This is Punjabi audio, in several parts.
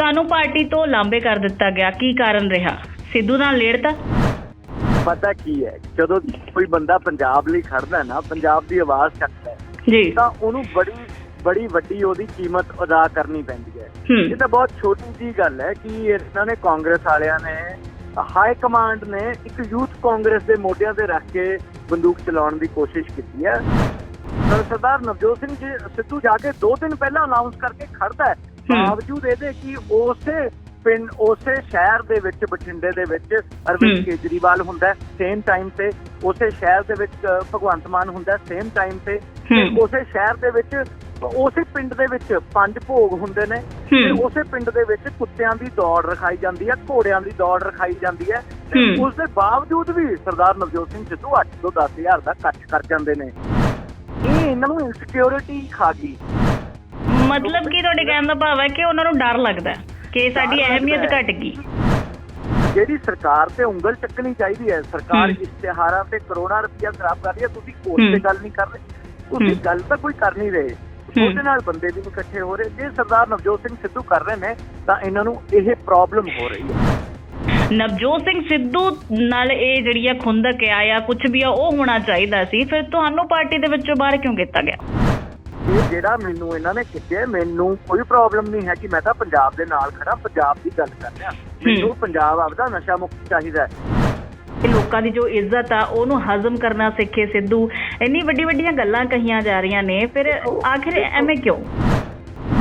ਤੁਹਾਨੂੰ ਪਾਰਟੀ ਤੋਂ ਲਾਂਬੇ ਕਰ ਦਿੱਤਾ ਗਿਆ। ਕੀ ਕਾਰਨ ਰਿਹਾ? ਸਿੱਧੂ ਨਾਲ ਲੇੜਤਾ? ਪਤਾ ਕੀ ਹੈ ਜਦੋਂ ਕੋਈ ਬੰਦਾ ਪੰਜਾਬ ਲਈ ਖੜਦਾ ਨਾ ਪੰਜਾਬ ਦੀ ਆਵਾਜ਼ ਚੱਕਦਾ ਹੈ ਜੀ। ਤਾਂ ਉਹਨੂੰ ਬੜੀ ਬੜੀ ਵੱਡੀ ਉਹਦੀ ਕੀਮਤ ਅਦਾ ਕਰਨੀ ਪੈਂਦੀ ਹੈ। ਇਹ ਤਾਂ ਬਹੁਤ ਛੋਟੀ ਜੀ ਗੱਲ ਹੈ ਕਿ ਇਹਨਾਂ ਨੇ ਕਾਂਗਰਸ ਵਾਲਿਆਂ ਨੇ ਹਾਈ ਕਮਾਂਡ ਨੇ ਇੱਕ ਯੂਥ ਕਾਂਗਰਸ ਦੇ ਮੋਢਿਆਂ ਤੇ ਰੱਖ ਕੇ ਬੰਦੂਕ ਚਲਾਉਣ ਦੀ ਕੋਸ਼ਿਸ਼ ਕੀਤੀ ਹੈ। ਸਰ- ਸਰਦਾਰ ਨਵਜੋਤ ਸਿੰਘ ਜੀ ਸਿੱਧੂ ਜਾ ਕੇ 2 ਦਿਨ ਪਹਿਲਾਂ ਅਨਾਉਂਸ ਕਰਕੇ ਖੜਦਾ ਹੂੰ। ਬਾਵਜੂਦ ਇਹਦੇ ਕਿ ਉਸੇ ਪਿੰਡ ਉਸੇ ਸ਼ਹਿਰ ਦੇ ਵਿੱਚ ਬਠਿੰਡੇ ਦੇ ਵਿੱਚ ਅਰਵਿੰਦ। ਕੇਜਰੀਵਾਲ ਹੁੰਦਾ ਸੇਮ ਟਾਈਮ ਤੇ ਉਸੇ ਸ਼ਹਿਰ ਦੇ ਵਿੱਚ ਭਗਵੰਤ ਮਾਨ ਹੁੰਦਾ ਸੇਮ ਟਾਈਮ ਤੇ। ਉਸੇ ਸ਼ਹਿਰ ਦੇ ਵਿੱਚ ਉਸੇ ਪਿੰਡ ਦੇ ਵਿੱਚ ਪੰਜ ਭੋਗ ਹੁੰਦੇ ਨੇ ਤੇ। ਉਸੇ ਪਿੰਡ ਦੇ ਵਿੱਚ ਕੁੱਤਿਆਂ ਦੀ ਦੌੜ ਰਖਾਈ ਜਾਂਦੀ ਹੈ ਘੋੜਿਆਂ ਦੀ ਦੌੜ ਰਖਾਈ ਜਾਂਦੀ ਹੂੰ। ਉਸ ਦੇ ਬਾਵਜੂਦ ਵੀ ਸਰਦਾਰ ਨਵਜੋਤ ਸਿੰਘ ਸਿੱਧੂ 8 ਤੋਂ 10000 ਦਾ ਕੱਟ ਕਰ ਜਾਂਦੇ ਨੇ ਇਹ ਇਹਨਾਂ ਨੂੰ ਇਨਸਿਕਿਉਰਿਟੀ ਖਾ ਗਈ ਮਤਲਬ ਕਿ ਤੁਹਾਡੇ ਕਹਿਣ ਦਾ ਭਾਵ ਹੈ ਕਿ ਉਹਨਾਂ ਨੂੰ ਡਰ ਲੱਗਦਾ ਕਿ ਸਾਡੀ ਅਹਿਮੀਅਤ। ਘਟ ਗਈ ਜਿਹੜੀ ਸਰਕਾਰ ਤੇ ਉਂਗਲ ਚੱਕਣੀ ਚਾਹੀਦੀ ਹੈ ਸਰਕਾਰ। ਇਸ਼ਤਿਹਾਰਾਂ ਤੇ ਕਰੋੜਾਂ ਰੁਪਇਆ ਖਰਾਬ ਕਰ ਰਹੀ ਹੈ ਤੁਸੀਂ ਕੋਰਟ। ਤੇ ਗੱਲ ਨਹੀਂ ਕਰ ਰਹੇ ਤੁਸੀਂ। ਗੱਲ ਤਾਂ ਕੋਈ ਕਰ ਨਹੀਂ ਰਹੇ ਉਹਦੇ ਨਾਲ ਬੰਦੇ ਵੀ ਇਕੱਠੇ ਹੋ ਰਹੇ ਜੇ ਸਰਦਾਰ ਨਵਜੋਤ ਸਿੰਘ ਸਿੱਧੂ ਕਰ ਰਹੇ ਨੇ ਤਾਂ ਇਹਨਾਂ ਨੂੰ ਇਹ ਪ੍ਰੋਬਲਮ ਹੋ ਰਹੀ ਹੈ ਨਵਜੋਤ ਸਿੰਘ ਸਿੱਧੂ ਨਾਲ ਇਹ ਜਿਹੜੀ ਆ ਖੁੰਦਕ ਆ ਜਾਂ ਕੁਝ ਵੀ ਆ ਉਹ ਹੋਣਾ ਚਾਹੀਦਾ ਸੀ ਫਿਰ ਤੁਹਾਨੂੰ ਪਾਰਟੀ ਦੇ ਵਿੱਚੋਂ ਬਾਹਰ ਕਿਉਂ ਕੀਤਾ ਗਿਆ ਇਹ ਜਿਹੜਾ ਮੈਨੂੰ ਇਹਨਾਂ ਨੇ ਕਿਹਾ ਮੈਨੂੰ ਕੋਈ ਪ੍ਰੋਬਲਮ ਨਹੀਂ ਹੈ ਕਿ ਮੈਂ ਤਾਂ ਪੰਜਾਬ ਦੇ ਨਾਲ ਖੜਾ ਪੰਜਾਬ ਦੀ ਗੱਲ ਕਰ ਰਿਹਾ। ਮੈਨੂੰ ਪੰਜਾਬ ਆਪਦਾ ਨਸ਼ਾ ਮੁਕਤ ਚਾਹੀਦਾ ਹੈ। ਇਹ ਲੋਕਾਂ ਦੀ ਜੋ ਇੱਜ਼ਤ ਆ ਉਹਨੂੰ ਹਜ਼ਮ ਕਰਨਾ ਸਿੱਖੇ ਸਿੱਧੂ। ਇੰਨੀ ਵੱਡੀ ਵੱਡੀਆਂ ਗੱਲਾਂ ਕਹੀਆਂ ਜਾ ਰਹੀਆਂ ਨੇ ਫਿਰ ਆਖਿਰ ਐਵੇਂ ਕਿਉਂ?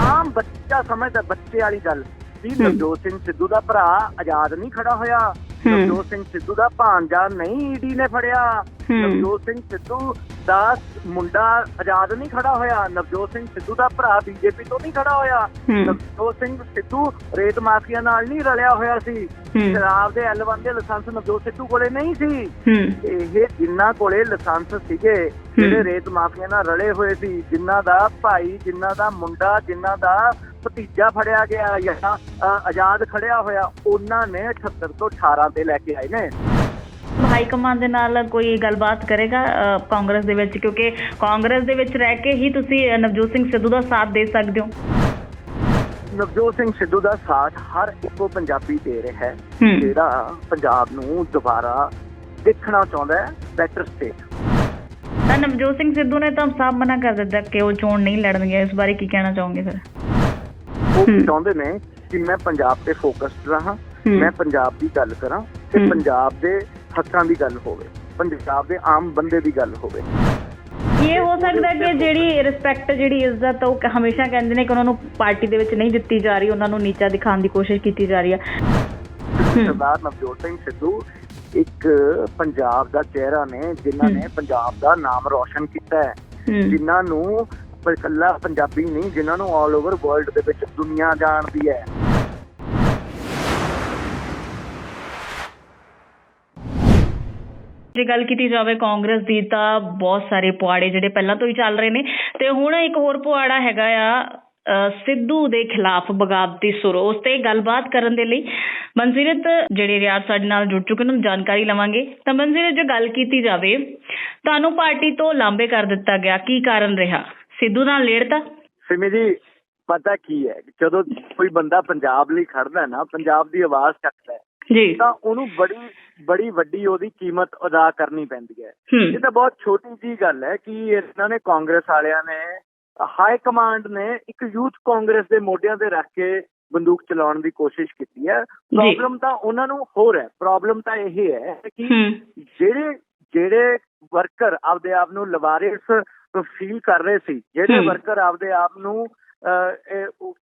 ਆਮ ਬੱਚਾ ਸਮਝਦਾ ਬੱਚੇ ਵਾਲੀ ਗੱਲ। ਵੀ। ਨਵਜੋਤ ਸਿੰਘ ਸਿੱਧੂ ਦਾ ਭਰਾ ਆਜ਼ਾਦ ਨਹੀਂ ਖੜਾ ਹੋਇਆ। ਨਵਜੋਤ ਸਿੰਘ ਸਿੱਧੂ ਦਾ ਭਾਂਜਾ ਨਹੀਂ ਈਡੀ ਨੇ ਫੜਿਆ। ਨਵਜੋਤ ਸਿੰਘ ਸਿੱਧੂ ਦਾ ਮੁੰਡਾ ਆਜ਼ਾਦ ਨਹੀਂ ਖੜਾ ਹੋਇਆ ਨਵਜੋਤ ਸਿੰਘ ਸਿੱਧੂ ਦਾ ਭਰਾ ਬੀਜੇਪੀ ਤੋਂ ਨਹੀਂ ਖੜਾ ਹੋਇਆ। ਨਵਜੋਤ ਸਿੰਘ ਸਿੱਧੂ ਰੇਤ ਮਾਫੀਆ ਨਾਲ ਨਹੀਂ ਰਲਿਆ ਹੋਇਆ ਸੀ। ਸ਼ਰਾਬ ਦੇ L1 ਦੇ ਲਾਇਸੈਂਸ ਨਵਜੋਤ ਸਿੱਧੂ ਕੋਲੇ ਨਹੀਂ ਸੀ। ਇਹ ਜਿਨ੍ਹਾਂ ਕੋਲੇ ਲਾਇਸੈਂਸ ਸੀਗੇ ਜਿਹੜੇ ਰੇਤ ਮਾਫੀਆ ਨਾਲ ਰਲੇ ਹੋਏ ਸੀ ਜਿਨ੍ਹਾਂ ਦਾ ਭਾਈ ਜਿਨ੍ਹਾਂ ਦਾ ਮੁੰਡਾ ਜਿਨ੍ਹਾਂ ਦਾ ਭਤੀਜਾ ਫੜਿਆ ਗਿਆ ਜਾਂ ਆਜ਼ਾਦ ਖੜਿਆ ਹੋਇਆ ਉਹਨਾਂ ਨੇ 78 ਤੋਂ 18 ਤੇ ਲੈ ਕੇ ਆਏ ਨੇ। ਹਾਈ ਕਮਾਂਡ ਦੇ ਨਾਲ ਕੋਈ ਗੱਲਬਾਤ ਕਰੇਗਾ ਕਾਂਗਰਸ ਦੇ ਵਿੱਚ ਕਿਉਂਕਿ ਕਾਂਗਰਸ ਦੇ ਵਿੱਚ ਰਹਿ ਕੇ ਹੀ ਤੁਸੀਂ ਨਵਜੋਤ ਸਿੰਘ ਸਿੱਧੂ ਦਾ ਸਾਥ ਦੇ ਸਕਦੇ ਹੋ ਨਵਜੋਤ ਸਿੰਘ ਸਿੱਧੂ ਦਾ ਸਾਥ ਹਰ ਇੱਕੋ ਪੰਜਾਬੀ ਦੇ ਰਿਹਾ ਹੈ। ਜਿਹੜਾ ਪੰਜਾਬ ਨੂੰ ਦੁਬਾਰਾ ਦੇਖਣਾ ਚਾਹੁੰਦਾ ਹੈ ਬੈਟਰ ਸਟੇਟ ਤਾਂ ਨਵਜੋਤ ਸਿੰਘ ਸਿੱਧੂ ਨੇ ਤਾਂ ਸਾਫ਼ ਮਨਾ ਕਰ ਦਿੱਤਾ ਕਿ ਉਹ ਚੋਣ ਨਹੀਂ ਲੜਨਗੇ ਇਸ ਬਾਰੇ ਕੀ ਕਹਿਣਾ ਚਾਹੋਗੇ ਫਿਰ ਉਹ। ਚਾਹੁੰਦੇ ਨੇ ਕਿ ਮੈਂ ਪੰਜਾਬ ਤੇ ਫੋਕਸਡ ਰਹਾ। ਮੈਂ ਪੰਜਾਬ ਦੀ ਗੱਲ ਕਰਾਂ ਤੇ। ਪੰਜਾਬ ਦੇ ਹੱਕਾਂ ਦੀ ਗੱਲ ਹੋਵੇ ਪੰਜਾਬ ਦੇ ਆਮ ਬੰਦੇ ਦੀ ਗੱਲ ਹੋਵੇ। ਇਹ ਹੋ ਸਕਦਾ ਕਿ ਜਿਹੜੀ ਰਿਸਪੈਕਟ ਜਿਹੜੀ ਇੱਜ਼ਤ ਉਹ ਹਮੇਸ਼ਾ ਕਹਿੰਦੇ ਨੇ ਕਿ ਉਹਨਾਂ ਨੂੰ ਪਾਰਟੀ ਦੇ ਵਿੱਚ ਨਹੀਂ ਦਿੱਤੀ ਜਾ ਰਹੀ ਉਹਨਾਂ ਨੂੰ ਨੀਚਾ ਦਿਖਾਉਣ ਦੀ ਕੋਸ਼ਿਸ਼ ਕੀਤੀ ਜਾ ਰਹੀ ਹੈ। ਸਰਦਾਰ ਨਵਜੋਤ ਸਿੰਘ ਸਿੱਧੂ ਇੱਕ ਪੰਜਾਬ ਦਾ ਚਿਹਰਾ ਨੇ ਜਿਨ੍ਹਾਂ ਨੇ। ਪੰਜਾਬ ਦਾ ਨਾਮ ਰੌਸ਼ਨ ਕੀਤਾ ਹੈ। ਜਿਨ੍ਹਾਂ ਨੂੰ ਇਕੱਲਾ ਪੰਜਾਬੀ ਨਹੀਂ ਜਿਨ੍ਹਾਂ ਨੂੰ ਆਲ ਓਵਰ ਵਰਲਡ ਦੇ ਵਿੱਚ ਦੁਨੀਆ ਜਾਣਦੀ ਹੈ। ਜੇ ਗੱਲ ਕੀਤੀ ਜਾਵੇ ਕਾਂਗਰਸ ਦੀ ਤਾਂ ਬਹੁਤ ਸਾਰੇ ਪੁਆੜੇ ਜਿਹੜੇ ਪਹਿਲਾਂ ਤੋਂ ਹੀ ਚੱਲ ਰਹੇ ਨੇ ਤੇ ਹੁਣ ਇੱਕ ਹੋਰ ਪੁਆੜਾ ਹੈਗਾ ਆ ਸਿੱਧੂ ਦੇ ਖਿਲਾਫ ਬਗਾਵਤੀ ਸੁਰ। ਉਸ ਤੇ ਗੱਲਬਾਤ ਕਰਨ ਦੇ ਲਈ ਮਨਜ਼ੀਰਤ ਜਿਹੜੇ ਰਿਆੜ ਸਾਡੇ ਨਾਲ ਜੁੜ ਚੁੱਕੇ ਨੇ ਜਾਣਕਾਰੀ ਲਵਾਂਗੇ। ਤਾਂ ਮਨਜ਼ੀਰਤ ਜੇ ਗੱਲ ਕੀਤੀ ਜਾਵੇ ਤੁਹਾਨੂੰ ਪਾਰਟੀ ਤੋਂ ਲਾਂਬੇ ਕਰ ਦਿੱਤਾ ਗਿਆ ਕੀ ਕਾਰਨ ਰਿਹਾ? ਸਿੱਧੂ ਨਾਲ ਲੇੜਤਾ? ਸਿਮੀ ਜੀ ਪਤਾ ਕੀ ਹੈ ਜਦੋਂ ਕੋਈ ਬੰਦਾ ਪੰਜਾਬ ਲਈ ਖੜਦਾ ਨਾ ਪੰਜਾਬ ਦੀ ਆਵਾਜ਼ ਚੱਕਦਾ ਜੀ। ਤਾਂ ਉਹਨੂੰ ਬੜੀ ਬੜੀ ਵੱਡੀ ਉਹਦੀ ਕੀਮਤ ਅਦਾ ਕਰਨੀ ਪੈਂਦੀ ਹੈ। ਇਹ ਤਾਂ ਬਹੁਤ ਛੋਟੀ ਜੀ ਗੱਲ ਹੈ ਕਿ ਇਹਨਾਂ ਨੇ ਕਾਂਗਰਸ ਵਾਲਿਆਂ ਨੇ ਹਾਈ ਕਮਾਂਡ ਨੇ ਇੱਕ ਯੂਥ ਕਾਂਗਰਸ ਦੇ ਮੋਢਿਆਂ ਤੇ ਰੱਖ ਕੇ ਬੰਦੂਕ ਚਲਾਉਣ ਦੀ ਕੋਸ਼ਿਸ਼ ਕੀਤੀ ਹੈ। ਪ੍ਰੋਬਲਮ ਤਾਂ ਉਹਨਾਂ ਨੂੰ ਹੋਰ ਹੈ। ਪ੍ਰੋਬਲਮ ਤਾਂ ਇਹ ਹੈ ਕਿ ਜਿਹੜੇ ਜਿਹੜੇ ਵਰਕਰ ਆਪਦੇ ਆਪ ਨੂੰ ਲਵਾਰਿਸ ਫੀਲ ਕਰ ਰਹੇ ਸੀ ਜਿਹੜੇ। ਵਰਕਰ ਆਪਦੇ ਆਪ ਨੂੰ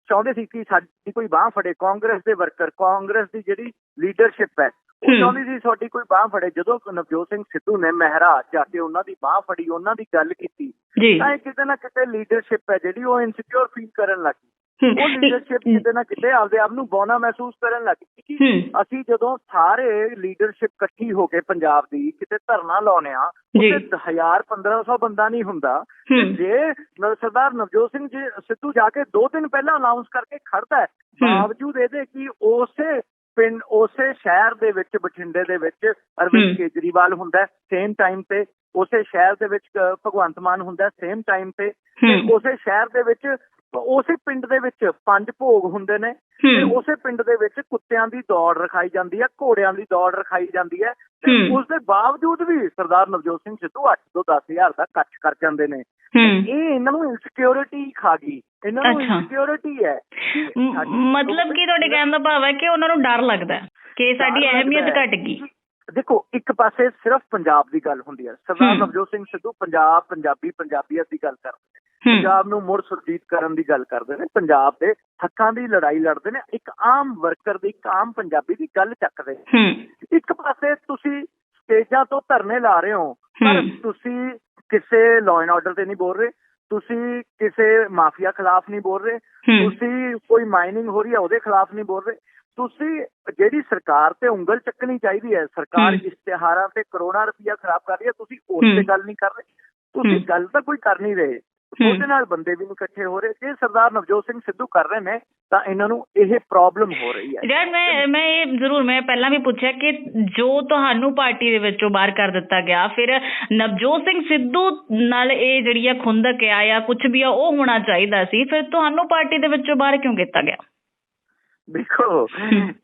ਚਾਹੁੰਦੇ ਸੀ ਕਿ ਸਾਡੀ ਕੋਈ ਬਾਹ ਫੜੇ। ਕਾਂਗਰਸ ਦੇ ਵਰਕਰ ਕਾਂਗਰਸ ਦੀ ਜਿਹੜੀ ਲੀਡਰਸ਼ਿਪ ਹੈ ਉਹ। ਚਾਹੁੰਦੀ ਸੀ ਸਾਡੀ ਕੋਈ ਬਾਹ ਫੜੇ ਜਦੋਂ ਨਵਜੋਤ ਸਿੰਘ ਸਿੱਧੂ ਨੇ ਮਹਿਰਾਜ ਜਾ ਕੇ ਉਹਨਾਂ ਦੀ ਬਾਹ ਫੜੀ ਉਹਨਾਂ ਦੀ ਗੱਲ ਕੀਤੀ ਤਾਂ ਇਹ ਕਿਤੇ ਨਾ ਕਿਤੇ ਲੀਡਰਸ਼ਿਪ ਹੈ ਜਿਹੜੀ ਉਹ ਇਨਸਿਕਿਉਰ ਫੀਲ ਕਰਨ ਲੱਗੀ। ਉਹ ਲੀਡਰਸ਼ਿਪ ਕਿਤੇ ਨਾ ਕਿਤੇ ਆਪਦੇ ਆਪ ਨੂੰ ਬੌਨਾ ਮਹਿਸੂਸ ਕਰਨ ਲੱਗੀ ਕਿ ਅਸੀਂ ਜਦੋਂ ਸਾਰੇ ਲੀਡਰਸ਼ਿਪ ਇਕੱਠੀ ਹੋ ਕੇ ਪੰਜਾਬ ਦੀ ਕਿਤੇ ਧਰਨਾ ਲਾਉਨੇ ਆ। ਉੱਤੇ 1000 1500 ਬੰਦਾ ਨਹੀਂ ਹੁੰਦਾ। ਜੇ ਸਰਦਾਰ ਨਵਜੋਤ ਸਿੰਘ ਜੀ ਸਿੱਧੂ ਜਾ ਕੇ 2 ਦਿਨ ਪਹਿਲਾਂ ਅਨਾਉਂਸ ਕਰਕੇ ਖੜਦਾ ਹੂੰ। ਬਾਵਜੂਦ ਇਹਦੇ ਕਿ ਉਸੇ ਪਿੰਡ ਉਸੇ ਸ਼ਹਿਰ ਦੇ ਵਿੱਚ ਬਠਿੰਡੇ ਦੇ ਵਿੱਚ ਅਰਵਿੰਦ। ਕੇਜਰੀਵਾਲ ਹੁੰਦਾ ਸੇਮ ਟਾਈਮ ਤੇ ਉਸੇ ਸ਼ਹਿਰ ਦੇ ਵਿੱਚ ਭਗਵੰਤ ਮਾਨ ਹੁੰਦਾ ਸੇਮ ਟਾਈਮ ਤੇ। ਉਸੇ ਸ਼ਹਿਰ ਦੇ ਵਿੱਚ ਉਸੇ ਪਿੰਡ ਦੇ ਵਿੱਚ ਪੰਜ ਭੋਗ ਹੁੰਦੇ ਨੇ ਤੇ ਉਸੇ ਪਿੰਡ ਦੇ ਵਿੱਚ ਕੁੱਤਿਆਂ ਦੀ ਦੌੜ ਰਖਾਈ ਜਾਂਦੀ ਹੈ ਘੋੜਿਆਂ ਦੀ ਦੌੜ ਰਖਾਈ ਜਾਂਦੀ ਹੈ। ਉਸ ਦੇ ਬਾਵਜੂਦ ਵੀ ਸਰਦਾਰ ਨਵਜੋਤ ਸਿੰਘ ਸਿੱਧੂ 8 ਤੋਂ 10000 ਦਾ ਕੱਚ ਕਰ ਜਾਂਦੇ ਨੇ ਇਹ ਇਹਨਾਂ ਨੂੰ ਇਨਸਿਕਿਉਰਿਟੀ ਖਾ ਗਈ ਇਹਨਾਂ ਨੂੰ। ਇਨਸਿਕਿਉਰਿਟੀ ਹੈ ਮਤਲਬ ਕੀ ਤੁਹਾਡੇ ਕਹਿਣ ਦਾ ਭਾਵ ਹੈ ਕਿ ਉਹਨਾਂ ਨੂੰ ਡਰ ਲੱਗਦਾ ਕਿ ਸਾਡੀ ਅਹਿਮੀਅਤ। ਘਟ ਗਈ ਦੇਖੋ ਇੱਕ ਪਾਸੇ ਸਿਰਫ ਪੰਜਾਬ ਦੀ ਗੱਲ ਹੁੰਦੀ ਹੈ ਸਰਦਾਰ। ਨਵਜੋਤ ਸਿੰਘ ਸਿੱਧੂ ਪੰਜਾਬ ਪੰਜਾਬੀ ਪੰਜਾਬੀਅਤ ਦੀ ਗੱਲ ਕਰਦੇ ਪੰਜਾਬ ਨੂੰ ਮੁੜ ਸੁਰਜੀਤ ਕਰਨ ਦੀ ਗੱਲ ਕਰਦੇ ਨੇ ਪੰਜਾਬ ਦੇ ਹੱਕਾਂ ਦੀ ਲੜਾਈ ਲੜਦੇ ਨੇ ਇੱਕ ਆਮ ਵਰਕਰ ਦੀ ਇੱਕ ਆਮ ਪੰਜਾਬੀ ਦੀ ਗੱਲ ਚੱਕਦੇ ਇੱਕ ਪਾਸੇ ਤੁਸੀਂ ਸਟੇਜਾਂ ਤੋਂ ਧਰਨੇ ਲਾ ਰਹੇ ਹੋ ਪਰ। ਤੁਸੀਂ ਕਿਸੇ ਲਾਅ ਐਂਡ ਆਰਡਰ ਤੇ ਨਹੀਂ ਬੋਲ ਰਹੇ ਤੁਸੀਂ ਕਿਸੇ ਮਾਫੀਆ ਖਿਲਾਫ ਨਹੀਂ ਬੋਲ ਰਹੇ ਤੁਸੀਂ ਕੋਈ ਮਾਈਨਿੰਗ ਹੋ ਰਹੀ ਹੈ ਉਹਦੇ ਖਿਲਾਫ ਨਹੀਂ ਬੋਲ ਰਹੇ ਤੁਸੀਂ ਜਿਹੜੀ ਸਰਕਾਰ ਤੇ ਉਂਗਲ ਚੱਕਣੀ ਚਾਹੀਦੀ ਹੈ ਸਰਕਾਰ। ਇਸ਼ਤਿਹਾਰਾਂ ਤੇ ਕਰੋੜਾਂ ਰੁਪਇਆ ਖਰਾਬ ਕਰ ਰਹੀ ਹੈ ਤੁਸੀਂ ਉਸ ਤੇ। ਗੱਲ ਨਹੀਂ ਕਰ ਰਹੇ ਤੁਸੀਂ। ਗੱਲ ਤਾਂ ਕੋਈ ਕਰ ਨਹੀਂ ਰਹੇ ਉਹਦੇ ਨਾਲ ਬੰਦੇ ਵੀ ਨਹੀਂ ਇਕੱਠੇ ਹੋ ਰਹੇ। ਜੇ ਸਰਦਾਰ ਨਵਜੋਤ ਸਿੰਘ ਸਿੱਧੂ ਕਰ ਰਹੇ ਨੇ ਤਾਂ ਇਹਨਾਂ ਨੂੰ ਇਹ ਪ੍ਰੋਬਲਮ ਹੋ ਰਹੀ ਹੈ। ਯਾਰ ਮੈਂ ਮੈਂ ਇਹ ਜ਼ਰੂਰ ਮੈਂ ਪਹਿਲਾਂ ਵੀ ਪੁੱਛਿਆ ਕਿ ਜੋ ਤੁਹਾਨੂੰ ਪਾਰਟੀ ਦੇ ਵਿੱਚੋਂ ਬਾਹਰ ਕਰ ਦਿੱਤਾ ਗਿਆ ਫਿਰ ਨਵਜੋਤ ਸਿੰਘ ਸਿੱਧੂ ਨਾਲ ਇਹ ਜਿਹੜੀ ਆ ਖੁੰਦਕ ਆ ਜਾਂ ਕੁਝ ਵੀ ਆ ਉਹ ਹੋਣਾ ਚਾਹੀਦਾ ਸੀ। ਫਿਰ ਤੁਹਾਨੂੰ ਪਾਰਟੀ ਦੇ ਵਿੱਚੋਂ ਬਾਹਰ ਕਿਉਂ ਕੀਤਾ ਗਿਆ? ਦੇਖੋ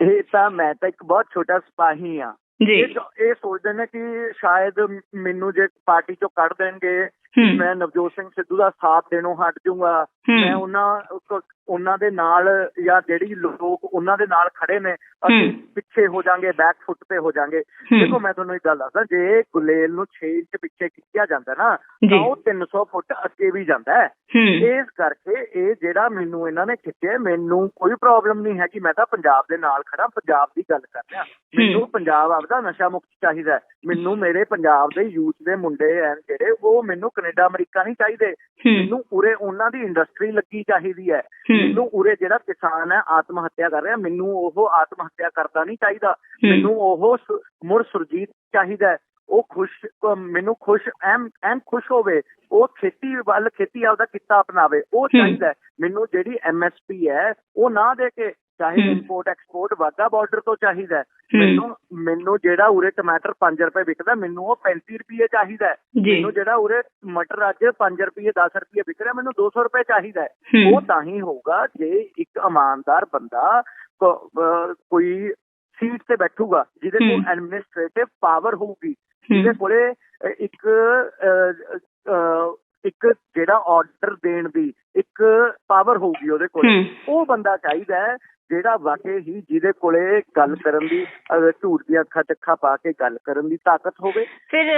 ਇਹ ਤਾਂ ਮੈਂ ਤਾਂ ਇੱਕ ਬਹੁਤ ਛੋਟਾ ਸਿਪਾਹੀ ਆ ਜੀ ਇਹ ਸੋਚਦੇ ਨੇ ਕਿ ਸ਼ਾਇਦ ਮੈਨੂੰ ਜੇ ਪਾਰਟੀ ਚੋਂ ਕੱਢ ਦੇਣਗੇ ਮੈਂ ਨਵਜੋਤ ਸਿੰਘ ਸਿੱਧੂ ਦਾ ਸਾਥ ਦੇਣੋਂ ਹਟ ਜਾਊਂਗਾ। ਮੈਂ ਉਹਨਾਂ ਉਹਨਾਂ ਦੇ ਨਾਲ ਜਾਂ ਜਿਹੜੀ ਲੋਕ ਉਹਨਾਂ ਦੇ ਨਾਲ ਖੜੇ ਨੇ ਅਸੀਂ। ਪਿੱਛੇ ਹੋ ਜਾਾਂਗੇ ਬੈਕ ਫੁੱਟ ਤੇ ਹੋ ਜਾਾਂਗੇ। ਦੇਖੋ ਮੈਂ ਤੁਹਾਨੂੰ ਇੱਕ ਗੱਲ ਦੱਸਦਾ ਜੇ ਗੁਲੇਲ ਨੂੰ 6 ਇੰਚ ਪਿੱਛੇ ਖਿੱਚਿਆ ਜਾਂਦਾ ਨਾ। ਤਾਂ ਉਹ 300 ਫੁੱਟ ਅੱਗੇ ਵੀ ਜਾਂਦਾ ਹੈ ਇਸ ਕਰਕੇ ਇਹ ਜਿਹੜਾ ਮੈਨੂੰ ਇਹਨਾਂ ਨੇ ਖਿੱਚਿਆ ਮੈਨੂੰ ਕੋਈ ਪ੍ਰੋਬਲਮ ਨਹੀਂ ਹੈ ਕਿ ਮੈਂ ਤਾਂ ਪੰਜਾਬ ਦੇ ਨਾਲ ਖੜਾ ਪੰਜਾਬ ਦੀ ਗੱਲ ਕਰ ਰਿਹਾ ਮੈਨੂੰ ਪੰਜਾਬ ਆਪਦਾ ਨਸ਼ਾ ਮੁਕਤ ਚਾਹੀਦਾ। ਮੈਨੂੰ ਮੇਰੇ ਪੰਜਾਬ ਦੇ ਯੂਥ ਦੇ ਮੁੰਡੇ ਐ ਜਿਹੜੇ ਉਹ ਮੈਨੂੰ ਕੈਨੇਡਾ ਅਮਰੀਕਾ ਨਹੀਂ ਚਾਹੀਦੇ ਮੈਨੂੰ ਉਰੇ ਉਹਨਾਂ ਦੀ ਇੰਡਸਟਰੀ ਲੱਗੀ ਚਾਹੀਦੀ ਹੂੰ। ਮੈਨੂੰ ਉਰੇ ਜਿਹੜਾ ਕਿਸਾਨ ਹੈ ਆਤਮ ਹੱਤਿਆ ਕਰ ਰਿਹਾ ਮੈਨੂੰ ਉਹ ਆਤਮ ਹੱਤਿਆ ਕਰਦਾ ਨਹੀਂ ਚਾਹੀਦਾ। ਮੈਨੂੰ ਉਹ ਮੁੜ ਸੁਰਜੀਤ ਚਾਹੀਦਾ। ਉਹ ਖੁਸ਼ ਮੈਨੂੰ ਖੁਸ਼ ਐਮ ਐਮ ਖੁਸ਼ ਹੋਵੇ ਉਹ ਖੇਤੀ ਵੱਲ ਖੇਤੀ ਆਪਦਾ ਕਿੱਤਾ ਅਪਣਾਵੇ ਉਹ। ਚਾਹੀਦਾ। ਮੈਨੂੰ ਜਿਹੜੀ ਐਮਐਸਪੀ ਹੈ ਉਹ ਨਾ ਦੇ ਕੇ ਚਾਹੇ। ਇੰਪੋਰਟ ਐਕਸਪੋਰਟ ਵਾਗਾ ਬਾਰਡਰ ਤੋਂ ਚਾਹੀਦਾ। ਮੈਨੂੰ ਮੈਨੂੰ ਜਿਹੜਾ ਉਰੇ ਟਮਾਟਰ 5 ਰੁਪਏ ਵਿਕਦਾ ਮੈਨੂੰ ਉਹ 35 ਰੁਪਏ ਚਾਹੀਦਾ। ਮੈਨੂੰ ਜਿਹੜਾ ਉਰੇ ਮਟਰ ਅੱਜ 5 ਰੁਪਏ 10 ਰੁਪਏ ਵਿਕ ਰਿਹਾ ਮੈਨੂੰ 200 ਰੁਪਏ ਚਾਹੀਦਾ। ਉਹ ਤਾਂ ਹੀ ਹੋਊਗਾ ਜੇ ਇੱਕ ਇਮਾਨਦਾਰ ਬੰਦਾ ਕੋਈ ਸੀਟ ਤੇ ਬੈਠੂਗਾ ਜਿਹਦੇ ਕੋਲ। ਐਡਮਿਨਿਸਟ੍ਰੇਟਿਵ ਪਾਵਰ ਹੋਊਗੀ। ਜਿਹਦੇ ਕੋਲੇ ਇੱਕ ਇੱਕ ਜਿਹੜਾ ਆਰਡਰ ਦੇਣ ਦੀ ਇੱਕ ਪਾਵਰ ਹੋਊਗੀ ਉਹਦੇ ਕੋਲੇ। ਉਹ ਬੰਦਾ ਚਾਹੀਦਾ ਜਿਹੜਾ ਵਾਕਈ ਹੀ ਜਿਹਦੇ ਕੋਲੇ ਗੱਲ ਕਰਨ ਦੀ ਝੂਠ ਦੀਆਂ ਅੱਖਾਂ ਚੱਖਾਂ ਪਾ ਕੇ ਗੱਲ ਕਰਨ ਦੀ ਤਾਕਤ ਹੋਵੇ ਫਿਰ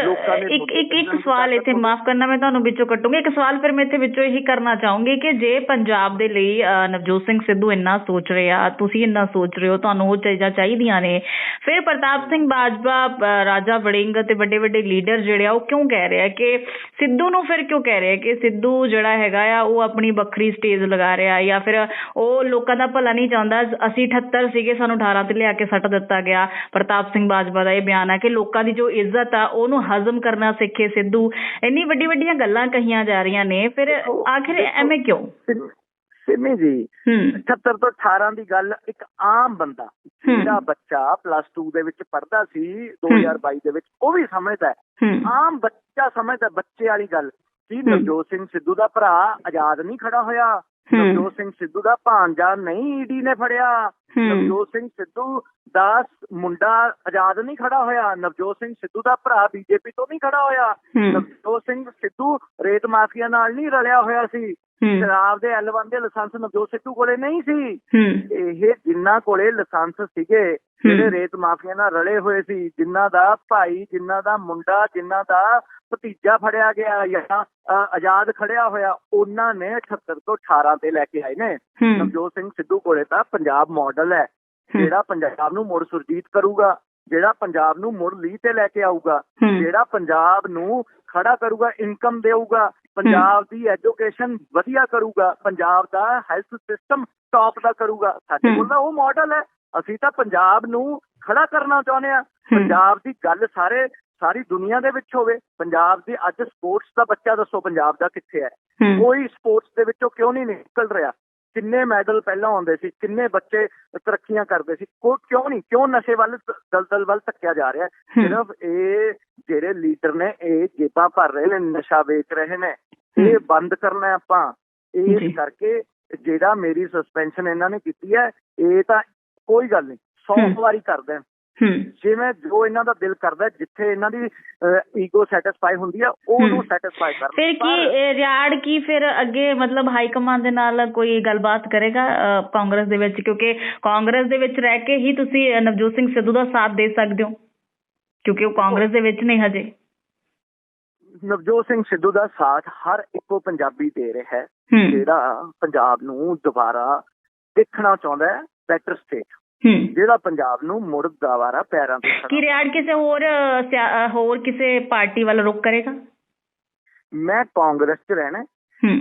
ਇੱਕ ਇੱਕ ਇੱਕ ਸਵਾਲ ਇੱਥੇ। ਮਾਫ ਕਰਨਾ ਮੈਂ ਤੁਹਾਨੂੰ ਵਿੱਚੋਂ ਕੱਟੂੰਗੀ ਇੱਕ ਸਵਾਲ ਫਿਰ ਮੈਂ ਇੱਥੇ ਵਿੱਚੋਂ ਇਹੀ ਕਰਨਾ ਚਾਹੂੰਗੀ ਕਿ ਜੇ ਪੰਜਾਬ ਦੇ ਲਈ ਨਵਜੋਤ ਸਿੰਘ ਸਿੱਧੂ ਇੰਨਾ ਸੋਚ ਰਿਹਾ ਤੁਸੀਂ ਇੰਨਾ ਸੋਚ ਰਹੇ ਹੋ ਤੁਹਾਨੂੰ ਉਹ ਚੀਜ਼ਾਂ ਚਾਹੀਦੀਆਂ ਨੇ ਫਿਰ ਪ੍ਰਤਾਪ ਸਿੰਘ ਬਾਜਵਾ ਰਾਜਾ ਵੜਿੰਗ ਤੇ ਵੱਡੇ ਵੱਡੇ ਲੀਡਰ ਜਿਹੜੇ ਆ ਉਹ ਕਿਉਂ ਕਹਿ ਰਹੇ ਆ ਕਿ ਸਿੱਧੂ ਨੂੰ ਫਿਰ ਕਿਉਂ ਕਹਿ ਰਹੇ ਆ ਕਿ ਸਿੱਧੂ ਜਿਹੜਾ ਹੈਗਾ ਆ ਉਹ ਆਪਣੀ ਵੱਖਰੀ ਸਟੇਜ ਲਗਾ ਰਿਹਾ ਜਾਂ ਫਿਰ ਉਹ ਲੋਕਾਂ ਦਾ ਭਲਾ ਨਹੀਂ ਚਾਹੁੰਦਾ ਅਸੀਂ 78 ਸੀਗੇ ਸਾਨੂੰ 18 ਤੇ ਲਿਆ ਕੇ ਸੱਟ ਦਿੱਤਾ ਗਿਆ। ਪ੍ਰਤਾਪ ਸਿੰਘ ਬਾਜਵਾ ਦਾ ਇਹ ਬਿਆਨ ਹੈ ਕਿ ਲੋਕਾਂ ਦੀ ਜੋ ਇੱਜ਼ਤ ਆ ਉਹਨੂੰ ਹਜ਼ਮ ਕਰਨਾ ਸਿੱਖੇ ਸਿੱਧੂ। ਇੰਨੀ ਵੱਡੀ ਵੱਡੀਆਂ ਗੱਲਾਂ ਕਹੀਆਂ ਜਾ ਰਹੀਆਂ ਨੇ। ਫਿਰ ਆਖਿਰ ਐਵੇਂ ਕਿਉਂ? ਸਿਮ- ਜੀ ਹੂੰ। 78 ਤੋਂ 18 ਦੀ ਗੱਲ ਇੱਕ ਆਮ ਬੰਦਾ। ਜਿਹੜਾ ਬੱਚਾ ਪਲੱਸ 2 ਦੇ ਵਿੱਚ ਪੜ੍ਹਦਾ ਸੀ 2022 ਦੇ ਵਿੱਚ ਉਹ ਵੀ ਸਮਝਦਾ ਹੈ। ਆਮ ਬੱਚਾ ਸਮਝਦਾ ਬੱਚੇ ਵਾਲੀ ਗੱਲ। ਕੀ। ਨਵਜੋਤ ਸਿੰਘ ਸਿੱਧੂ ਦਾ ਭਰਾ ਆਜ਼ਾਦ ਨਹੀਂ ਖੜਾ ਹੋਇਆ। ਨਵਜੋਤ ਸਿੰਘ ਸਿੱਧੂ ਦਾ ਭਾਂਜਾ ਨਹੀਂ ਈਡੀ ਨੇ ਫੜਿਆ। ਨਵਜੋਤ ਸਿੰਘ ਸਿੱਧੂ ਦਾ ਮੁੰਡਾ ਆਜ਼ਾਦ ਨਹੀਂ ਖੜਾ ਹੋਇਆ। ਨਵਜੋਤ ਸਿੰਘ ਸਿੱਧੂ ਦਾ ਭਰਾ ਬੀਜੇਪੀ ਤੋਂ ਨਹੀਂ ਖੜਾ ਹੋਇਆ। ਨਵਜੋਤ ਸਿੰਘ ਸਿੱਧੂ ਰੇਤ ਮਾਫੀਆ ਨਾਲ ਨਹੀਂ ਰਲਿਆ ਹੋਇਆ ਸੀ। ਸ਼ਰਾਬ ਦੇ ਐਲਵਨ ਦੇ ਲਾਇਸੈਂਸ ਨਵਜੋਤ ਸਿੱਧੂ ਕੋਲੇ ਨਹੀਂ ਸੀ। ਇਹ ਜਿਨ੍ਹਾਂ ਕੋਲੇ ਲਾਇਸੈਂਸ ਸੀਗੇ ਜਿਹੜੇ ਰੇਤ ਮਾਫੀਆ ਨਾਲ ਰਲੇ ਹੋਏ ਸੀ ਜਿਨ੍ਹਾਂ ਦਾ ਭਾਈ ਜਿਨ੍ਹਾਂ ਦਾ ਮੁੰਡਾ ਜਿਨ੍ਹਾਂ ਦਾ ਭਤੀਜਾ ਫੜਿਆ ਗਿਆ ਜਾਂ ਆਜ਼ਾਦ ਖੜਿਆ ਹੋਇਆ ਉਹਨਾਂ ਨੇ 78 ਤੋਂ 18 ਤੇ ਲੈ ਕੇ ਆਏ ਨੇ। ਨਵਜੋਤ ਸਿੰਘ ਸਿੱਧੂ ਕੋਲੇ ਤਾਂ ਪੰਜਾਬ ਮਾਡਲ ਹੈ। ਜਿਹੜਾ ਪੰਜਾਬ ਨੂੰ ਮੁੜ ਸੁਰਜੀਤ ਕਰੂਗਾ ਜਿਹੜਾ ਪੰਜਾਬ ਨੂੰ ਮੁੜ ਲੀਹ ਤੇ ਲੈ ਕੇ ਆਊਗਾ। ਜਿਹੜਾ ਪੰਜਾਬ ਨੂੰ ਖੜਾ ਕਰੂਗਾ ਇਨਕਮ ਦੇਊਗਾ ਪੰਜਾਬ ਦੀ ਐਜੂਕੇਸ਼ਨ ਵਧੀਆ ਕਰੂਗਾ ਪੰਜਾਬ ਦਾ ਹੈਲਥ ਸਿਸਟਮ ਟੌਪ ਦਾ ਕਰੂਗਾ ਸਾਡੇ। ਕੋਲ ਉਹ ਮਾਡਲ ਹੈ ਅਸੀਂ ਤਾਂ ਪੰਜਾਬ ਨੂੰ ਖੜਾ ਕਰਨਾ ਚਾਹੁੰਦੇ ਆ ਪੰਜਾਬ ਦੀ ਗੱਲ ਸਾਰੇ ਸਾਰੀ ਦੁਨੀਆ ਦੇ ਵਿੱਚ ਹੋਵੇ ਪੰਜਾਬ ਦੀ ਅੱਜ ਸਪੋਰਟਸ ਦਾ ਬੱਚਾ ਦੱਸੋ ਪੰਜਾਬ ਦਾ ਕਿੱਥੇ ਹੈ। ਕੋਈ ਸਪੋਰਟਸ ਦੇ ਵਿੱਚੋਂ ਕਿਉਂ ਨਹੀਂ ਨਿਕਲ ਰਿਹਾ ਕਿੰਨੇ ਮੈਡਲ ਪਹਿਲਾਂ ਆਉਂਦੇ ਸੀ ਕਿੰਨੇ ਬੱਚੇ ਤਰੱਕੀਆਂ ਕਰਦੇ ਸੀ ਕੋ ਕਿਉਂ ਨਹੀਂ ਕਿਉਂ ਨਸ਼ੇ ਵੱਲ ਦਲਦਲ ਵੱਲ ਧੱਕਿਆ ਜਾ ਰਿਹਾ। ਸਿਰਫ ਇਹ ਜਿਹੜੇ ਲੀਡਰ ਨੇ ਇਹ ਜੇਬਾਂ ਭਰ ਰਹੇ ਨੇ ਨਸ਼ਾ ਵੇਚ ਰਹੇ ਨੇ ਇਹ। ਬੰਦ ਕਰਨਾ ਆਪਾਂ। ਇਸ ਕਰਕੇ ਜਿਹੜਾ ਮੇਰੀ ਸਸਪੈਂਸ਼ਨ ਇਹਨਾਂ ਨੇ ਕੀਤੀ ਹੈ ਇਹ ਤਾਂ ਕੋਈ ਗੱਲ ਨਹੀਂ 100 ਹੂੰ। ਵਾਰੀ ਕਰ ਦੇਣ ਜਿਵੇਂ ਜੋ ਇਹਨਾਂ ਦਾ ਦਿਲ ਕਰਦਾ ਜਿੱਥੇ ਇਹਨਾਂ ਦੀ ਈਗੋ ਸੈਟੀਸਫਾਈ ਹੁੰਦੀ ਹੂੰ। ਉਹਨੂੰ ਸੈਟੀਸਫਾਈ ਕਰਨ ਫਿਰ ਕੀ ਰਿਆੜ ਕੀ ਫਿਰ ਅੱਗੇ ਮਤਲਬ ਹਾਈ ਕਮਾਂਡ ਦੇ ਨਾਲ ਕੋਈ ਗੱਲਬਾਤ ਕਰੇਗਾ ਕਾਂਗਰਸ ਦੇ ਵਿੱਚ? ਕਿਉਂਕਿ ਕਾਂਗਰਸ ਦੇ ਵਿੱਚ ਰਹਿ ਕੇ ਹੀ ਤੁਸੀਂ ਨਵਜੋਤ ਸਿੰਘ ਸਿੱਧੂ ਦਾ ਸਾਥ ਦੇ ਸਕਦੇ ਹੋ। ਕਿਉਂਕਿ ਉਹ ਕਾਂਗਰਸ ਦੇ ਵਿੱਚ ਨਹੀਂ ਹਜੇ। ਨਵਜੋਤ ਸਿੰਘ ਸਿੱਧੂ ਦਾ ਸਾਥ ਹਰ ਇੱਕੋ ਪੰਜਾਬੀ ਦੇ ਰਿਹਾ ਹੈ ਜਿਹੜਾ ਪੰਜਾਬ ਨੂੰ ਦੁਬਾਰਾ ਦੇਖਣਾ ਚਾਹੁੰਦਾ ਹੈ ਬੈਟਰ ਸਟੇਟ ਜਿਹੜਾ ਪੰਜਾਬ ਨੂੰ ਮੁੜ ਦੁਬਾਰਾ ਪੈਰਾਂ ਤੇ ਕੀ ਰਿਆੜ ਕਿਸੇ ਹੋਰ ਹੋਰ ਕਿਸੇ ਪਾਰਟੀ ਵੱਲ ਰੁਕ ਕਰੇਗਾ ਮੈਂ ਕਾਂਗਰਸ 'ਚ ਰਹਿਣਾ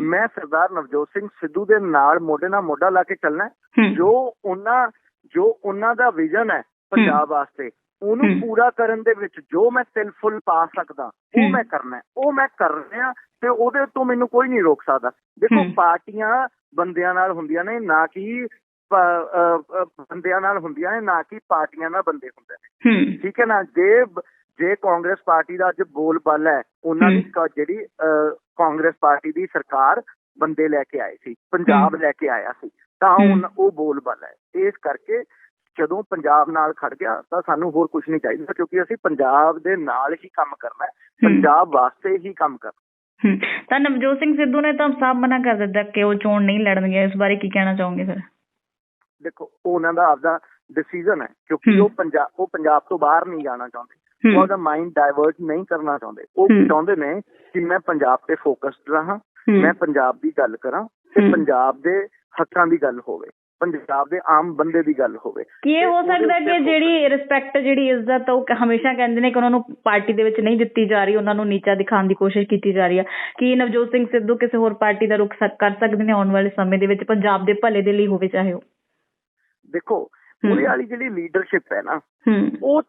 ਮੈਂ ਸਰਦਾਰ ਨਵਜੋਤ ਸਿੰਘ ਸਿੱਧੂ ਦੇ ਨਾਲ ਮੋਢੇ ਨਾਲ ਮੋਢਾ ਲਾ ਕੇ ਚੱਲਣਾ ਜੋ ਉਹਨਾਂ ਜੋ ਉਹਨਾਂ ਦਾ ਵਿਜ਼ਨ ਹੈ ਪੰਜਾਬ ਵਾਸਤੇ ਉਹਨੂੰ। ਪੂਰਾ ਕਰਨ ਦੇ ਵਿੱਚ ਜੋ ਮੈਂ ਤਿਲ ਫੁੱਲ ਪਾ ਸਕਦਾ ਉਹ। ਮੈਂ ਕਰਨਾ। ਉਹ ਮੈਂ ਕਰ ਰਿਹਾ ਤੇ ਉਹਦੇ ਤੋਂ ਮੈਨੂੰ ਕੋਈ ਨਹੀਂ ਰੋਕ ਸਕਦਾ ਦੇਖੋ। ਪਾਰਟੀਆਂ ਬੰਦਿਆਂ ਨਾਲ ਹੁੰਦੀਆਂ ਨੇ ਨਾ ਕਿ ਬੰਦਿਆਂ ਨਾਲ ਹੁੰਦੀਆਂ ਨੇ ਨਾ ਕਿ ਪਾਰਟੀਆਂ ਨਾਲ ਬੰਦੇ ਹੁੰਦੇ ਨੇ। ਠੀਕ ਹੈ ਨਾ? ਜੇ ਜੇ ਕਾਂਗਰਸ ਪਾਰਟੀ ਦਾ ਅੱਜ ਬੋਲ ਬੱਲ ਹੈ ਉਹਨਾਂ ਦੀ ਜਿਹੜੀ ਕਾਂਗਰਸ ਪਾਰਟੀ ਦੀ ਸਰਕਾਰ ਬੰਦੇ ਲੈ ਕੇ ਆਏ ਸੀ ਪੰਜਾਬ। ਲੈ ਕੇ ਆਇਆ ਸੀ ਤਾਂ ਉਹ ਬੋਲ ਬੱਲ ਹੈ। ਇਸ ਕਰਕੇ ਜਦੋਂ ਪੰਜਾਬ ਨਾਲ ਖੜ ਗਿਆ ਤਾਂ ਸਾਨੂੰ ਹੋਰ ਕੁਝ ਨਹੀਂ ਚਾਹੀਦਾ ਕਿਉਂਕਿ ਅਸੀਂ ਪੰਜਾਬ ਦੇ ਨਾਲ ਹੀ ਕੰਮ ਕਰਨਾ ਹੈ। ਪੰਜਾਬ ਵਾਸਤੇ ਹੀ ਕੰਮ ਕਰਨਾ ਤਾਂ ਨਵਜੋਤ ਸਿੰਘ ਸਿੱਧੂ ਨੇ ਤਾਂ ਸਾਫ਼ ਮਨਾ ਕਰ ਦਿੱਤਾ ਕਿ ਉਹ ਚੋਣ ਨਹੀਂ ਲੜਨਗੇ ਇਸ ਬਾਰੇ ਕੀ ਕਹਿਣਾ ਚਾਹੋਗੇ ਫਿਰ ਦੇਖੋ ਉਹ ਉਹਨਾਂ ਦਾ ਆਪਦਾ ਡਿਸੀਜਨ ਹੈ ਕਿਉਂਕਿ। ਉਹ ਪੰਜਾਬ ਉਹ ਪੰਜਾਬ ਤੋਂ ਬਾਹਰ ਨਹੀਂ ਜਾਣਾ ਚਾਹੁੰਦੇ ਉਹ ਆਪਦਾ ਮਾਈਂਡ ਡਾਇਵਰਟ ਨਹੀਂ ਕਰਨਾ ਚਾਹੁੰਦੇ ਉਹ। ਚਾਹੁੰਦੇ ਨੇ ਕਿ ਮੈਂ ਪੰਜਾਬ ਤੇ ਫੋਕਸਡ ਰਹਾ। ਮੈਂ ਪੰਜਾਬ ਦੀ ਗੱਲ ਕਰਾਂ ਤੇ। ਪੰਜਾਬ ਦੇ ਹੱਕਾਂ ਦੀ ਗੱਲ ਹੋਵੇ ਪੰਜਾਬ ਦੇ ਆਮ ਬੰਦੇ ਦੀ ਗੱਲ ਹੋਵੇ ਕੀ ਇਹ ਹੋ ਉਹਦੇ ਸਕਦਾ ਕਿ ਜਿਹੜੀ ਰਿਸਪੈਕਟ ਜਿਹੜੀ ਇੱਜ਼ਤ ਉਹ ਹਮੇਸ਼ਾ ਕਹਿੰਦੇ ਨੇ ਕਿ ਉਹਨਾਂ ਨੂੰ ਪਾਰਟੀ ਦੇ ਵਿੱਚ ਨਹੀਂ ਦਿੱਤੀ ਜਾ ਰਹੀ ਉਹਨਾਂ ਨੂੰ ਨੀਚਾ ਦਿਖਾਉਣ ਦੀ ਕੋਸ਼ਿਸ਼ ਕੀਤੀ ਜਾ ਰਹੀ ਹੈ ਕੀ ਨਵਜੋਤ ਸਿੰਘ ਸਿੱਧੂ ਕਿਸੇ ਹੋਰ ਪਾਰਟੀ ਦਾ ਰੁਖ ਕਰ ਸਕਦੇ ਨੇ ਆਉਣ ਵਾਲੇ ਸਮੇਂ ਦੇ ਵਿੱਚ ਪੰਜਾਬ ਦੇ ਭਲੇ ਦੇ ਲਈ ਹੋਵੇ ਚਾਹੇ ਉਹ ਦੇਖੋ। ਉਹਦੇ ਵਾਲੀ ਜਿਹੜੀ ਲੀਡਰਸ਼ਿਪ ਹੈ ਨਾ ਉਹ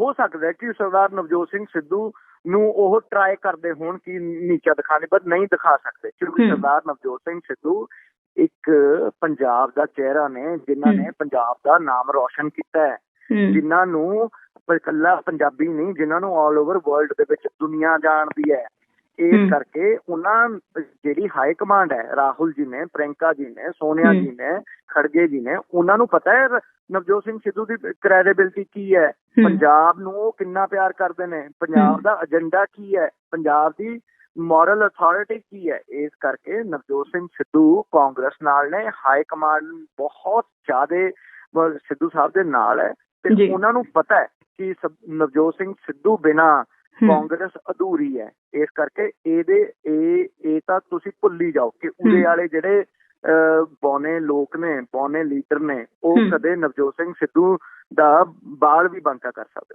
ਹੋ ਸਕਦਾ ਕਿ ਸਰਦਾਰ ਨਵਜੋਤ ਸਿੰਘ ਸਿੱਧੂ ਨੂੰ ਉਹ ਟਰਾਈ ਕਰਦੇ ਹੋਣ ਕਿ ਨੀਚਾ ਦਿਖਾਣੇ ਪਰ ਨਹੀਂ ਦਿਖਾ ਸਕਦੇ ਕਿਉਂਕਿ। ਸਰਦਾਰ ਨਵਜੋਤ ਸਿੰਘ ਸਿੱਧੂ ਇੱਕ ਪੰਜਾਬ ਦਾ ਚਿਹਰਾ ਨੇ ਜਿਨ੍ਹਾਂ। ਨੇ ਪੰਜਾਬ ਦਾ ਨਾਮ ਰੌਸ਼ਨ ਕੀਤਾ ਹੈ ਜਿਨ੍ਹਾਂ ਨੂੰ ਇਕੱਲਾ ਪੰਜਾਬੀ ਨਹੀਂ ਜਿਨ੍ਹਾਂ ਨੂੰ 올 ਓਵਰ ਵਰਲਡ ਦੇ ਵਿੱਚ ਦੁਨੀਆ ਜਾਣਦੀ ਹੈ ਇਸ। ਕਰਕੇ ਉਹਨਾਂ ਜਿਹੜੀ ਹਾਈ ਕਮਾਂਡ ਹੈ ਰਾਹੁਲ ਜੀ ਨੇ ਪ੍ਰਿੰਕਾ ਜੀ ਨੇ ਸੋਨੀਆ। ਜੀ ਨੇ ਖੜਗੇ ਜੀ ਨੇ ਉਹਨਾਂ ਨੂੰ ਪਤਾ ਹੈ ਨਵਜੋਤ ਸਿੰਘ ਸਿੱਧੂ ਦੀ ਕ੍ਰੈਡੀਬਿਲਟੀ ਕੀ ਹੈ। ਪੰਜਾਬ ਨੂੰ ਉਹ ਕਿੰਨਾ ਪਿਆਰ ਕਰਦੇ ਨੇ ਪੰਜਾਬ। ਦਾ ਏਜੰਡਾ ਕੀ ਹੈ ਪੰਜਾਬ ਦੀ ਮੋਰਲ ਅਥਾਰਟੀ ਕੀ ਹੈ ਇਸ ਕਰਕੇ ਨਵਜੋਤ ਸਿੰਘ ਸਿੱਧੂ ਕਾਂਗਰਸ ਨਾਲ ਨੇ ਹਾਈ ਕਮਾਂਡ ਬਹੁਤ ਜ਼ਿਆਦਾ ਸਿੱਧੂ ਸਾਹਿਬ ਦੇ ਨਾਲ ਹੈ। ਤੇ ਉਹਨਾਂ ਨੂੰ ਪਤਾ ਹੈ ਕਿ ਨਵਜੋਤ ਸਿੰਘ ਸਿੱਧੂ ਬਿਨਾ। ਕਾਂਗਰਸ ਅਧੂਰੀ ਹੈ ਇਸ ਕਰਕੇ ਇਹਦੇ ਇਹ ਇਹ ਤਾਂ ਤੁਸੀਂ ਭੁੱਲ ਜਾਓ ਕਿ ਉਹਦੇ। ਵਾਲੇ ਜਿਹੜੇ ਬੌਨੇ ਲੋਕ ਨੇ ਬੌਨੇ ਲੀਡਰ ਨੇ ਉਹ। ਕਦੇ ਨਵਜੋਤ ਸਿੰਘ ਸਿੱਧੂ ਦਾ ਬਾਲ ਵੀ ਬੰਕਾ ਕਰ ਸਕਦੇ